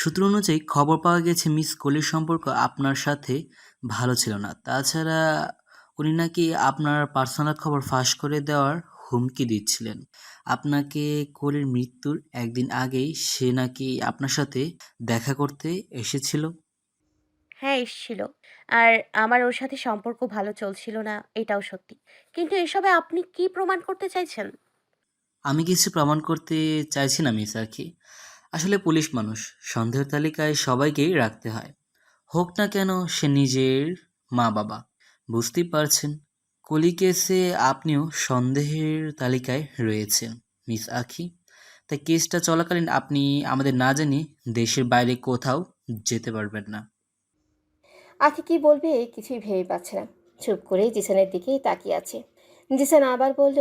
সূত্র অনুযায়ী খবর পাওয়া গেছে মিস কোহলির সম্পর্ক আপনার সাথে ভালো ছিল না। তাছাড়া উনি নাকি আপনার পার্সোনাল খবর ফাঁস করে দেওয়ার হুমকি দিচ্ছিলেন। আপনাকে কোহলির মৃত্যুর একদিন আগেই সে নাকি আপনার সাথে দেখা করতে এসেছিল? হ্যাঁ এসছিল। আর আমার ওর সাথে সম্পর্ক ভালো চলছিল না এটাও সত্যি। কিন্তু এসবে আপনি কি প্রমাণ করতে চাইছেন? আমি কিছু প্রমাণ করতে চাইছি না মিস আখি আসলে পুলিশ মানুষ সন্দেহের তালিকায় সবাইকেই রাখতে হয়। হোক না কেন সে নিজের মা বাবা বুঝতেই পারছেন কলি কেসে আপনিও সন্দেহের তালিকায় রয়েছেন মিস আখি। তাই কেসটা চলাকালীন আপনি আমাদের না জানিয়ে দেশের বাইরে কোথাও যেতে পারবেন না। আখি কি বলবে কিছুই ভেবে পাচ্ছে না। চুপ করে জিসানের দিকেই তাকিয়ে আছে। জিসান আবার বলল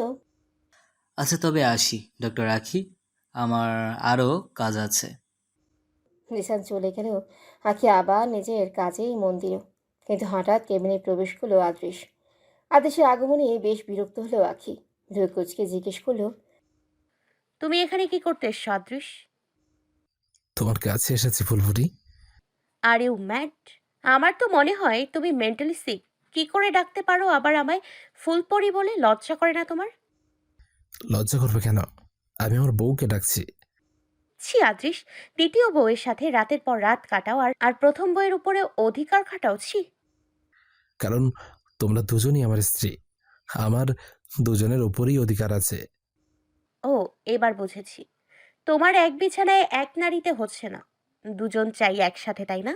আচ্ছা তবে আসি ডক্টর আখি। আমার আরও কাজ আছে। জিসান চলে গেলেও আখি আবার নিজের কাজেই মন দিল। কিন্তু হঠাৎ কেবিনে প্রবেশ করল আদৃশ আদেশের আগমনে বেশ বিরক্ত হলো আখি। ধৈকুচকে জিজ্ঞেস করল তুমি এখানে কি করতে এসছো আদৃশ তোমার কাছে এসেছি ফুলফুটি। আর ইউ ম্যাড আমার তো মনে হয় তুমি মেন্টালি সিক কি করে ডাকতে পারো আবার আমায় ফুলপরি বলে লজ্জা করে না তোমার? লজ্জা করবে কেন? আমি আমার বউকে ডাকছি। ছি আদৃশ দ্বিতীয় বউয়ের সাথে রাতের পর রাত কাটাও আর আর প্রথম বইয়ের উপরে অধিকার খাটাও ছি। কারণ তোমরা দুজনই আমার স্ত্রী। আমার দুজনের ওপরই অধিকার আছে। ও এবার বুঝেছি। তোমার এক বিছানায় এক নারীতে হচ্ছে না। দুজন চাই একসাথে তাই না?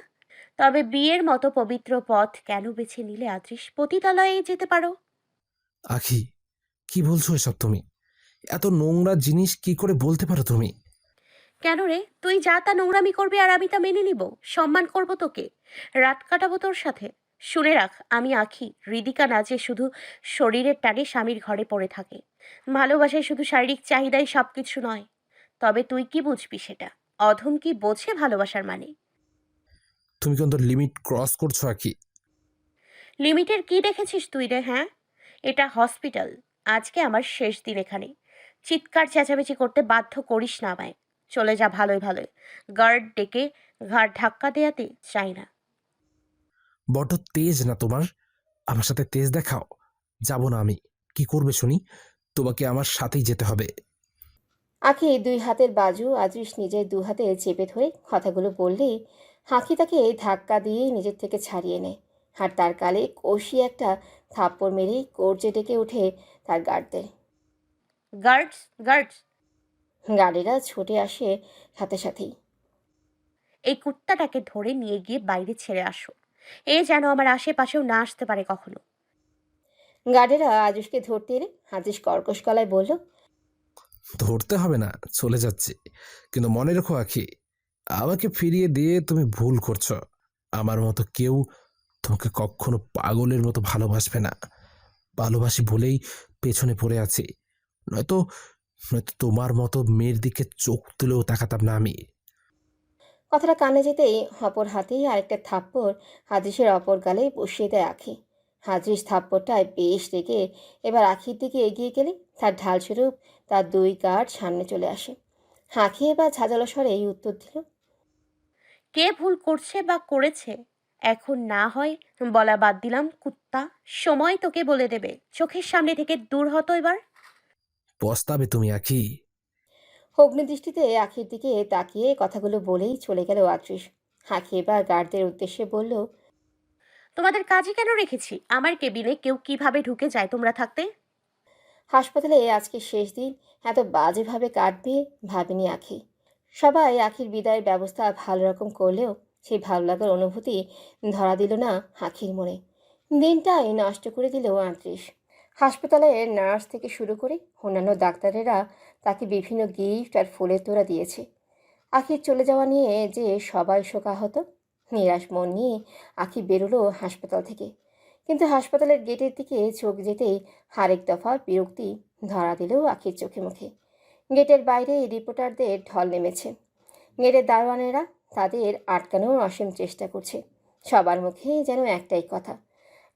তবে বিয়ের মতো পবিত্র পথ কেন বেছে নিলে আদৃশ পতিতালয়ে যেতে পারো। আখি কি বলছো এসব তুমি? এত নোংরা জিনিস কি করে বলতে পারো তুমি? কেন রে? তুই যা তা নোংরামি করবি আর আমি তা মেনে নিব। সম্মান করব তোকে। রাত কাটাবো তোর সাথে। শুনে রাখ আমি আখি। হৃদিকা না যে শুধু শরীরের টানে স্বামীর ঘরে পড়ে থাকে। ভালোবাসায় শুধু শারীরিক চাহিদাই সব কিছু নয়। তবে তুই কি বুঝবি সেটা? অধম কি বোঝে ভালোবাসার মানে? তুমি কিন্তু লিমিট ক্রস করছ আখি? লিমিটের কি দেখেছিস তুই রে হ্যাঁ? এটা হসপিটাল। আজকে আমার শেষ দিন এখানে। চিৎকার চেঁচামেচি করতে বাধ্য করিস না আমায়। চলে যা ভালোই ভালোই গার্ড ডেকে ঘাড় ধাক্কা দেয়াতে চাই না। বড্ড তেজ না তোমার? আমার সাথে তেজ দেখাও। যাব না আমি। কি করবে শুনি? তোমাকে আমার সাথেই যেতে হবে। আখি দুই হাতের বাজু আদৃশ নিজের দু হাতে চেপে ধরে কথাগুলো বললেই হাঁকি তাকে ধাক্কা দিয়ে নিজের থেকে ছাড়িয়ে নেয়। আর তার কালে কষি একটা থাপ্পড় মেরেই কোর্চে ডেকে উঠে তার গার্ডদের। Guards guards. গার্ডেরা ছুটে আসে সাথে সাথেই। এই কুত্তাটাকে ধরে নিয়ে গিয়ে বাইরে ছেড়ে আসো। এ যেন আমার আশেপাশেও না আসতে পারে কখনো। গার্ডেরা আজুষকে ধরতে এলে আজুষ কর্কশ গলায় বলল ধরতে হবে না চলে যাচ্ছি। কিন্তু মনে রেখো আখি আমাকে ফিরিয়ে দিয়ে তুমি ভুল করছ। আমার মতো কেউ তোমাকে কখনো পাগলের মতো ভালোবাসবে না। ভালোবাসি বলেই পেছনে পড়ে আছি। নয়তো নয়তো তোমার মতো মেয়ের দিকে চোখ তুলেও তাকাতাম না আমি। কথাটা কানে যেতেই অপর হাতেই আরেকটা থাপ্পড় হাদৃশের অপর গালে বসিয়ে দেয় আখি। হাদৃশ থাপ্পড়টায় বেশ রেগে এবার আখির দিকে এগিয়ে গেলে তার ঢাল ঢালস্বরূপ তার দুই গার্ড সামনে চলে আসে। হাঁকি এবার ঝাঁঝালো স্বরে এই উত্তর দিল কে ভুল করছে বা করেছে? এখন না হয় বলা বাদ দিলাম কুত্তা। সময় তোকে বলে দেবে। চোখের সামনে থেকে দূর হতো এবার। পস্তাবে তুমি আখি। অগ্নিদৃষ্টিতে আখির দিকে তাকিয়ে কথাগুলো বলেই চলে গেল আত্রিশ। হাঁকি এবার গার্ডদের উদ্দেশ্যে বলল তোমাদের কাজে কেন রেখেছি? আমার কেবিনে কেউ কীভাবে ঢুকে যায় তোমরা থাকতে? হাসপাতালে আজকে শেষ দিন এত বাজেভাবে কাটবে ভাবেনি আখি। সবাই আখির বিদায়ের ব্যবস্থা ভালো রকম করলেও সেই ভালো লাগার অনুভূতি ধরা দিল না আখির মনে। দিনটাই নষ্ট করে দিল আত্রিশ। হাসপাতালের নার্স থেকে শুরু করে অন্যান্য ডাক্তারেরা তাকে বিভিন্ন গিফট আর ফুলের তোড়া দিয়েছে। আখির চলে যাওয়া নিয়ে যে সবাই শোকাহত, নিরাশ মন নিয়ে আখি বেরোলো হাসপাতাল থেকে। কিন্তু হাসপাতালের গেটের দিকে চোখ যেতেই হারেক দফা বিরক্তি ধরা দিলেও আখির চোখে মুখে। গেটের বাইরে রিপোর্টারদের ঢল নেমেছে। গেটের দারোয়ানেরা তাদের আটকানোর অসীম চেষ্টা করছে। সবার মুখে যেন একটাই কথা,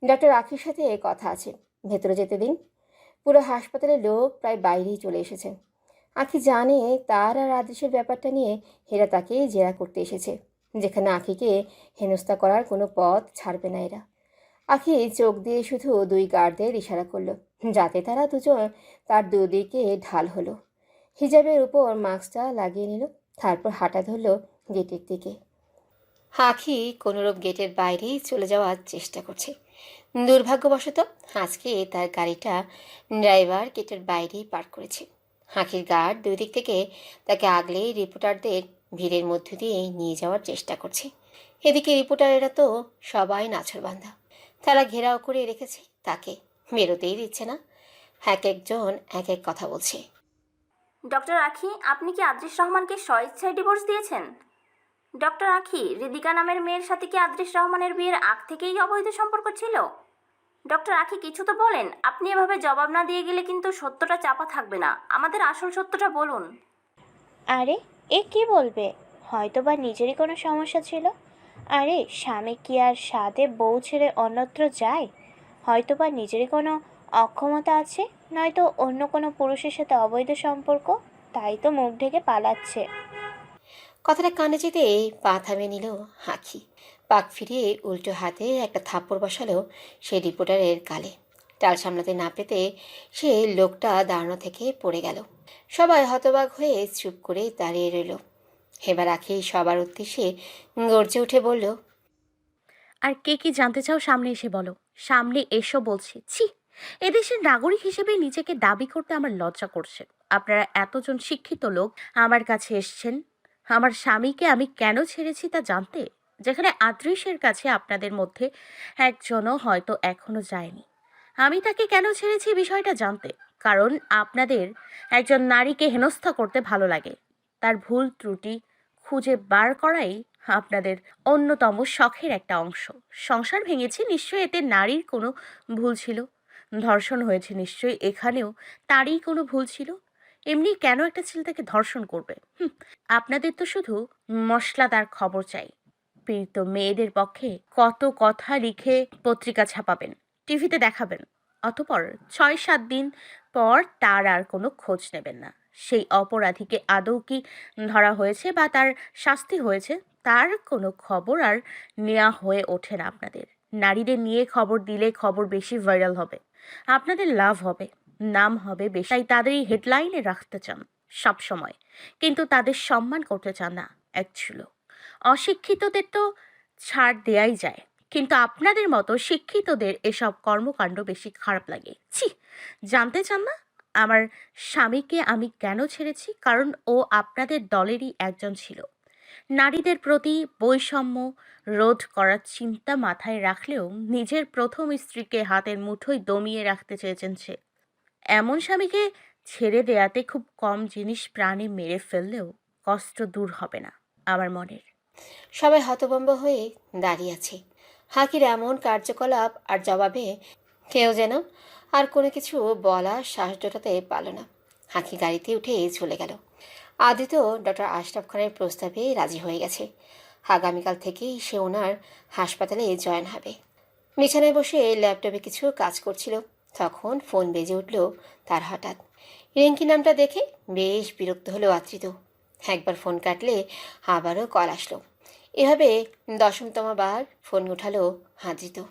ডক্টর আখির সাথে কথা আছে। ভেতরে যেতে দিন। পুরো হাসপাতালের লোক প্রায় বাইরেই চলে এসেছে। আখি জানে তার আর আদেশের ব্যাপারটা নিয়ে হেরা তাকে জেরা করতে এসেছে, যেখানে আখিকে হেনস্থা করার কোনো পথ ছাড়বে না এরা। আখি চোখ দিয়ে শুধু দুই গার্ডদের ইশারা করল, যাতে তারা দুজন তার দুদিকে ঢাল হলো। হিজাবের উপর মাস্কটা লাগিয়ে নিল, তারপর হাঁটা ধরলো গেটের দিকে। আখি কোনোরূপ গেটের বাইরেই চলে যাওয়ার চেষ্টা করছে। দুর্ভাগ্যবশত আজকে তার গাড়িটা ড্রাইভার গেটের বাইরেই পার্ক করেছে। হাঁকির গার্ড দুই দিক থেকে তাকে আগলে রিপোর্টারদের ভিড়ের মধ্য দিয়ে নিয়ে যাওয়ার চেষ্টা করছে। এদিকে রিপোর্টারেরা তো সবাই নাছরবান্ধা। তারা ঘেরাও করে রেখেছে, তাকে বেরোতেই দিচ্ছে না। এক একজন এক এক কথা বলছে। ডক্টর আখি, আপনি কি আদ্রিস রহমানকে স্বইচ্ছায় ডিভোর্স দিয়েছেন? ডক্টর আখি, রিদিকা নামের মেয়ের সাথে কি আদ্রিস রহমানের বিয়ের আগ থেকেই অবৈধ সম্পর্ক ছিল? ডক্টর আখি কিছু তো বলেন। আপনি এভাবে জবাব না দিয়ে গেলে কিন্তু সত্যটা চাপা থাকবে না। আমাদের আসল সত্যটা বলুন। আরে এ কি বলবে? হয়তো বা নিজেরই কোনো সমস্যা ছিল। আরে স্বামী কি আর স্বাদে বউ ছেড়ে অন্যত্র যায়? হয়তো বা নিজেরই কোনো অক্ষমতা আছে নয়তো অন্য কোনো পুরুষের সাথে অবৈধ সম্পর্ক তাই তো মুখ ঢেকে পালাচ্ছে। কথাটা কানে যেতে পা থামিয়ে নিল হাঁকি পাক ফিরিয়ে উল্টো হাতে একটা থাপ্পড় বসালো সে রিপোর্টারের গালে। টাল সামলাতে না পেতে সে লোকটা দাঁড়ানো থেকে পড়ে গেল। সবাই হতবাক হয়ে চুপ করে দাঁড়িয়ে রইল। এবার আখি সবার উদ্দেশ্যে গর্জে উঠে বলল, আর কে কি জানতে চাও সামনে এসে বলো। সামনে এসো বলছি। ছি, এদেশের নাগরিক হিসেবে নিজেকে দাবি করতে আমার লজ্জা করছে। আপনারা এতজন শিক্ষিত লোক আমার কাছে এসছেন। আমার স্বামীকে আমি কেন ছেড়েছি তা জানতে যেখানে আদৃশের কাছে আপনাদের মধ্যে একজনও হয়তো এখনও যায়নি। আমি তাকে কেন ছেড়েছি বিষয়টা জানতে? কারণ আপনাদের একজন নারীকে হেনস্থা করতে ভালো লাগে। তার ভুল ত্রুটি খুঁজে বার করাই আপনাদের অন্যতম শখের একটা অংশ। সংসার ভেঙেছে, নিশ্চয়ই এতে নারীর কোনো ভুল ছিল? ধর্ষণ হয়েছে, নিশ্চয়ই এখানেও তারই কোনো ভুল ছিল? এমনি কেন একটা ছেলে তাকে ধর্ষণ করবে? আপনাদের তো শুধু মশলাদার খবর চাই। পীড়িত মেয়েদের পক্ষে কত কথা লিখে পত্রিকা ছাপাবেন, টিভিতে দেখাবেন, অতপর ছয় সাত দিন পর তার আর কোনো খোঁজ নেবেন না। সেই অপরাধীকে আদৌ কি ধরা হয়েছে বা তার শাস্তি হয়েছে, তার কোনো খবর আর নেওয়া হয়ে ওঠে না আপনাদের। নারীদের নিয়ে খবর দিলে খবর বেশি ভাইরাল হবে, আপনাদের লাভ হবে, নাম হবে বেশি, তাই তাদেরই হেডলাইনে রাখতে চান সব সময় কিন্তু তাদের সম্মান করতে চান না অ্যাকচুয়াল অশিক্ষিতদের তো ছাড় দেয়াই যায়। কিন্তু আপনাদের মতো শিক্ষিতদের এসব কর্মকাণ্ড বেশি খারাপ লাগে। ছি, জানতে চান না? আমার স্বামীকে আমি কেন ছেড়েছি? কারণ ও আপনাদের দলেরই একজন ছিল। নারীদের প্রতি বৈষম্য রোধ করার চিন্তা মাথায় রাখলেও নিজের প্রথম স্ত্রীকে হাতের মুঠোয় দমিয়ে রাখতে চেয়েছেন সে। এমন স্বামীকে ছেড়ে দেয়াতে খুব কম জিনিস প্রাণে মেরে ফেললেও কষ্ট দূর হবে না, আমার মনের। সবাই হতভম্ব হয়ে দাঁড়িয়ে আছে। হাকির এমন কার্যকলাপ আর জবাবে কেউ যেন আর কোনো কিছু বলার সাহস জোটাতে পারল না। হাকি গাড়িতে উঠে চলে গেল। আদিত ডক্টর আশরাফ খানের প্রস্তাবে রাজি হয়ে গেছে। আগামীকাল থেকেই সে ওনার হাসপাতালে জয়েন হবে। বিছানায় বসে ল্যাপটপে কিছু কাজ করছিল। তখন ফোন বেজে উঠল তার হঠাৎ। রিঙ্কি নামটা দেখে বেশ বিরক্ত হলো আত্রিত একবার ফোন কাটলে আবারও কল আসলো। এভাবে দশমতম বার ফোন উঠালো হাজিত।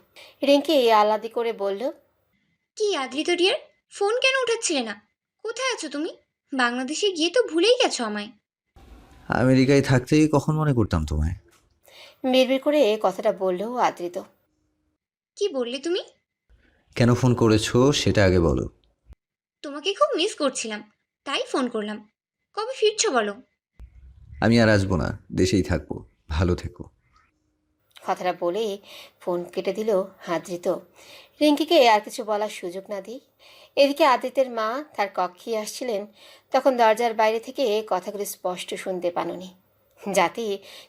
রিঙ্কি আলাদি করে বলল কি আদৃত ডিয়ার? ফোন কেন উঠাচ্ছিলে না? কোথায় আছো তুমি? বাংলাদেশে গিয়ে তো ভুলেই গেছো আমায়। আমেরিকায় থাকতেই কখন মনে করতাম তোমায়? বিড়বিড় করে কথাটা বলল আদৃত। কি বললে তুমি? কেন ফোন করেছ সেটা আগে বলো। তোমাকে খুব মিস করছিলাম তাই ফোন করলাম। কবে ফিরছো বলো? আমি আর আসব না, দেশেই থাকব, ভালো থেকো। কথাটা বলে ফোন কেটে দিল আদৃত রিঙ্কিকে আর কিছু বলার সুযোগ না দিই এদিকে আদিত্যের মা তার কক্ষে আসছিলেন, তখন দরজার বাইরে থেকে কথাগুলো স্পষ্ট শুনতে পাননি। যাতে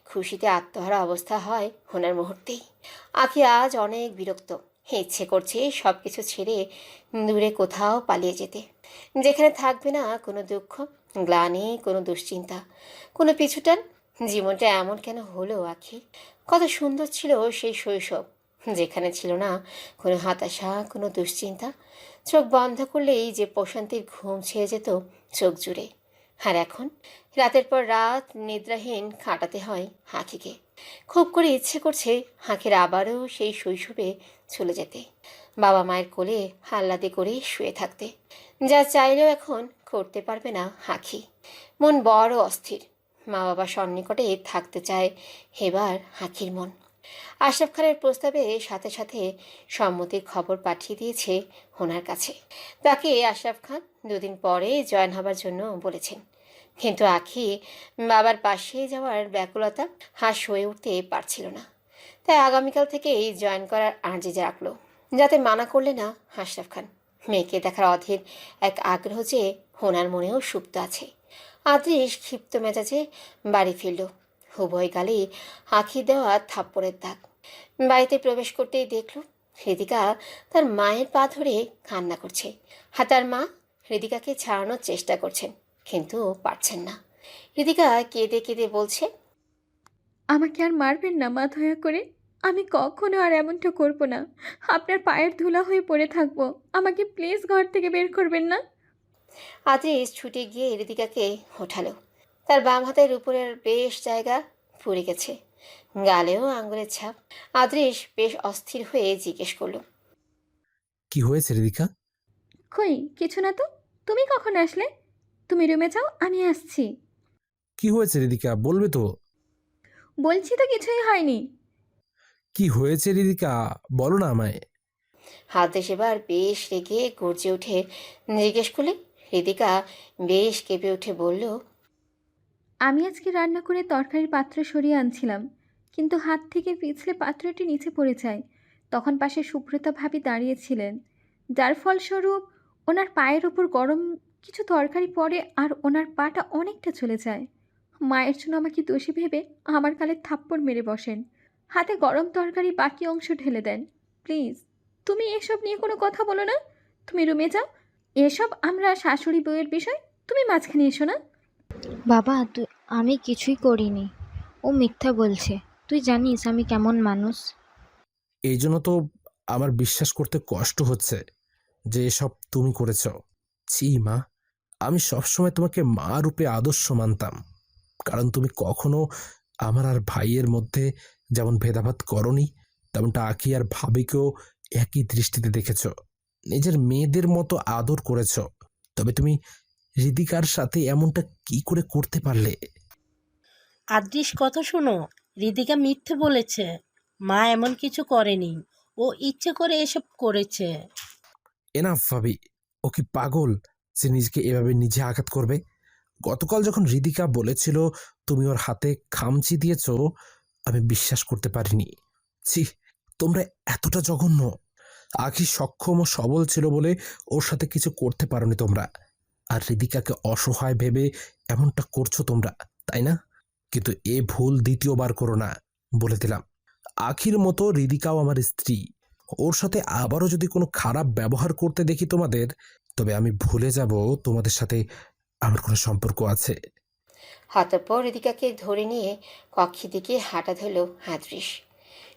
খুশিতে আত্মহারা অবস্থা হয় ওনার মুহূর্তেই। আখি আজ অনেক বিরক্ত, ইচ্ছে করছে সব কিছু ছেড়ে দূরে কোথাও পালিয়ে যেতে। যেখানে থাকবে না কোনো দুঃখ গ্লানি কোনো দুশ্চিন্তা, কোনো পিছুটান। জীবনটা এমন কেন হলো, আখি? কত সুন্দর ছিল সেই শৈশব, যেখানে ছিল না কোনো হতাশা, কোনো দুশ্চিন্তা। চোখ বন্ধ করলেই যে প্রশান্তির ঘুম ছেয়ে যেত চোখ জুড়ে। আর এখন? রাতের পর রাত নিদ্রাহীন কাটাতে হয় হাঁকিকে খুব করে ইচ্ছে করছে হাঁকের আবারও সেই শৈশবে চলে যেতে। বাবা মায়ের কোলে হাল্লাদি করে শুয়ে থাকতে। যা চাইলেও এখন করতে পারবে না হাঁকি মন বড় অস্থির। মা বাবা সন্নিকটে থাকতে চায় এবার হাঁকির মন। আশরাফ খানের প্রস্তাবে সাথে সাথে সম্মতির খবর পাঠিয়ে দিয়েছে ওনার কাছে। তাকে আশরাফ খান দুদিন পরে জয়েন হবার জন্য বলেছেন। কিন্তু আখি বাবার পাশে যাওয়ার ব্যাকুলতা হাস হয়ে উঠতে পারছিল না। তাই আগামীকাল থেকেই জয়েন করার আর্জি রাখল, যাতে মানা করলে না আশরাফ খান। মেয়েকে দেখার অধীর এক আগ্রহ যে হোনার মনেও সুপ্ত আছে। আদৃশ ক্ষিপ্ত মেজাজে বাড়ি ফিরল। উভয় গালেই আঁখি দেওয়া থাপ্পড়ের দাগ। বাড়িতে প্রবেশ করতেই দেখল, হৃদিকা তার মায়ের পা ধরে কান্না করছে। আর তার মা হৃদিকাকে ছাড়ানোর চেষ্টা করছেন, কিন্তু পারছেন না। হৃদিকা কেঁদে কেঁদে বলছে, আমাকে আর মারবেন না, মা, দয়া করে। আমি কখনো আর এমনটা করব না। আপনার পায়ের ধুলা হয়ে পড়ে থাকব। আমাকে প্লিজ ঘর থেকে বের করবেন না। আদ্রিস ছুটে গিয়ে হৃদিকাকে ওঠালো। তার বাম হাতের উপরের বেশ জায়গা পুড়ে গেছে। গালেও আঙ্গুলের ছাপ। আদ্রিস বেশ অস্থির হয়ে জিজ্ঞেস করল কি হয়েছে রিদিকা কই কিছু না তো। তুমি কখন আসলে? তুমি রুমে যাও আমি আসছি। কি হয়েছে রিদিকা বলবে তো। বলছি তো কিছুই হয়নি। কি হয়েছে রিদিকা বলো না আমায়। হাতে সেবার বেশ রেগে গর্জে উঠে জিজ্ঞেস করলে হৃদিকা বেশ কেঁপে উঠে বলল, আমি আজকে রান্না করে তরকারির পাত্র সরিয়ে আনছিলাম, কিন্তু হাত থেকে পিছলে পাত্রটি নিচে পড়ে যায়। তখন পাশে সুব্রতা ভাবি দাঁড়িয়েছিলেন, যার ফলস্বরূপ ওনার পায়ের ওপর গরম কিছু তরকারি পড়ে আর ওনার পাটা অনেকটা চলে যায়। মায়ের জন্য আমাকে দোষী ভেবে আমার গালে থাপ্পড় মেরে বসেন। হাতে গরম তরকারি বাকি অংশ ঢেলে দেন। প্লিজ, তুমি এসব নিয়ে কোনো কথা বলো না। তুমি রুমে যাও এসব আমরা শাশুড়ি বউয়ের বিষয় তুমি মাঝখানে এসো না। বাবা তুই আমি কিছুই করিনি। ও মিথ্যা বলছে। তুই জানিস আমি কেমন মানুষ। এই জন্য তো আমার বিশ্বাস করতে কষ্ট হচ্ছে যে এসব তুমি করেছ। ছি মা আমি সবসময় তোমাকে মা রূপে আদর্শ মানতাম। কারণ তুমি কখনো আমার আর ভাইয়ের মধ্যে যেমন ভেদাভেদ করনি তেমনটা আঁকি আর ভাবিকেও একই দৃষ্টিতে দেখেছ। নিজের মেয়েদের মতো আদর করেছ। তবে তুমি হৃদিকার সাথে এমনটা কি করে করতে পারলে? আদৃশ কথা শোনো। রিদিকা মিথ্যে বলেছে। মা এমন কিছু করেনি। ও ইচ্ছে করে এসব করেছে। এনাফ ভাবি ও কি পাগল সে নিজেকে এভাবে নিজে আঘাত করবে? গতকাল যখন হৃদিকা বলেছিল তুমি ওর হাতে খামচি দিয়েছ আমি বিশ্বাস করতে পারিনি। ছি তোমরা এতটা জঘন্য। আখি সক্ষম ও সবল ছিল বলে ওর সাথে কিছু করতে পারোনি তোমরা। আর হৃদিকাকে অসহায় ভেবে এমনটা করছ তোমরা, তাই না? কিন্তু এ ভুল দ্বিতীয়বার করো না, বলে দিলাম। আখির মতো হৃদিকাও আমার স্ত্রী। ওর সাথে আবারও যদি কোনো খারাপ ব্যবহার করতে দেখি তোমাদের, তবে আমি ভুলে যাব তোমাদের সাথে আমার কোনো সম্পর্ক আছে। হতপর হৃদিকাকে ধরে নিয়ে কক্ষের দিকে হাঁটা ধরল আদৃশ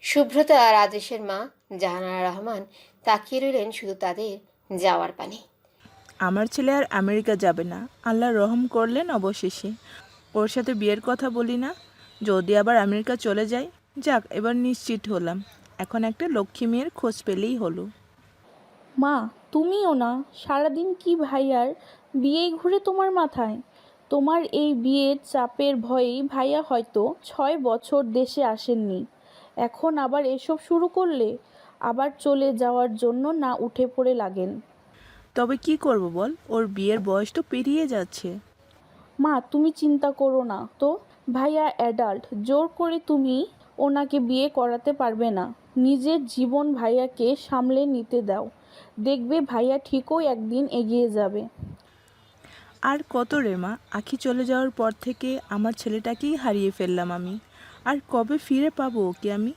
শুভ্রতা আর আদৃশের মা জাহানারা রহমান তাকিয়ে রইলেন শুধু তাদের যাওয়ার পানে। আমার ছেলে আর আমেরিকা যাবে না। আল্লাহ রহম করলেন অবশেষে। ওর সাথে বিয়ের কথা বলি না। যদি আবার আমেরিকা চলে যায় যাক এবার নিশ্চিত হলাম। এখন একটা লক্ষ্মী মেয়ের খোঁজ পেলেই হলো। মা তুমিও না। সারাদিন কি ভাইয়ার বিয়েই ঘুরে তোমার মাথায়? তোমার এই বিয়ের চাপের ভয়েই ভাইয়া হয়তো ছয় বছর দেশে আসেননি। এখন আবার এসব শুরু করলে? আবার চলে যাওয়ার জন্য না উঠে পড়ে লাগেন। তবে কি করব বল? ওর বিয়ের বয়স তো পেরিয়ে যাচ্ছে। মা তুমি চিন্তা করো না তো। ভাইয়া অ্যাডাল্ট জোর করে তুমি ওনাকে বিয়ে করাতে পারবে না। নিজের জীবন ভাইয়াকে সামলে নিতে দাও। দেখবে ভাইয়া ঠিকই একদিন এগিয়ে যাবে। আর কত রে মা? আখি চলে যাওয়ার পর থেকে আমার ছেলেটাকেই হারিয়ে ফেললাম আমি। আর কবে ফিরে পাবো ওকে আমি?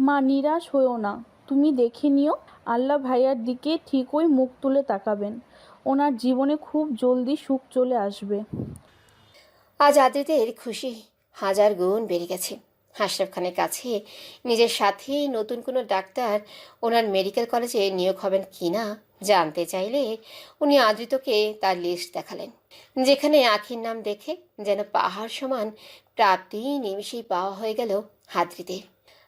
মা নিরাশ হয়েও না। তুমি দেখে নিও আল্লাহ ভাইয়ার দিকে ঠিকই মুখ তুলে তাকাবেন। ওনার জীবনে খুব জলদি সুখ চলে আসবে। আজ আদ্রিতের খুশি হাজার গুণ বেড়ে গেছে। আশরাফ খানের কাছে। নিজের সাথেই নতুন কোনো ডাক্তার, ওনার মেডিকেল কলেজে নিয়োগ হবেন কিনা জানতে চাইলে উনি আদৃতকে তার লিস্ট দেখালেন, যেখানে আখির নাম দেখে যেন পাহাড় সমান প্রাপ্তি নিমিষেই পাওয়া হয়ে গেল হাদ্রিতে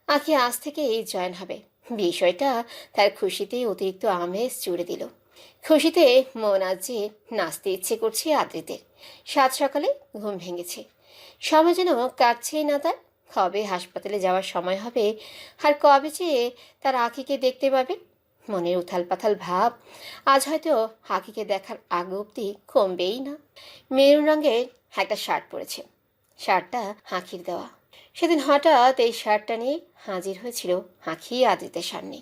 আখি আজ থেকে এই জয়েন হবে। বিষয়টা তার খুশিতে অতিরিক্ত আমেজ জুড়ে দিল। খুশিতে মন আজ নাচতে ইচ্ছে করছে আদ্রিতের সাত সকালে ঘুম ভেঙেছে। সময় যেন কাটছেই না তার। কবে হাসপাতালে যাওয়ার সময় হবে আর কবে যে তার আখিকে দেখতে পাবে? মনের উথাল পাথাল ভাব আজ হয়তো হাঁকিকে দেখার আগ অবধি কমবেই না। মেরুন রঙের একটা শার্ট পরেছে। শার্টটা হাঁকির দেওয়া। সেদিন হঠাৎ এই শার্টটা নিয়ে হাজির হয়েছিল হাঁকি আদিতের সামনে।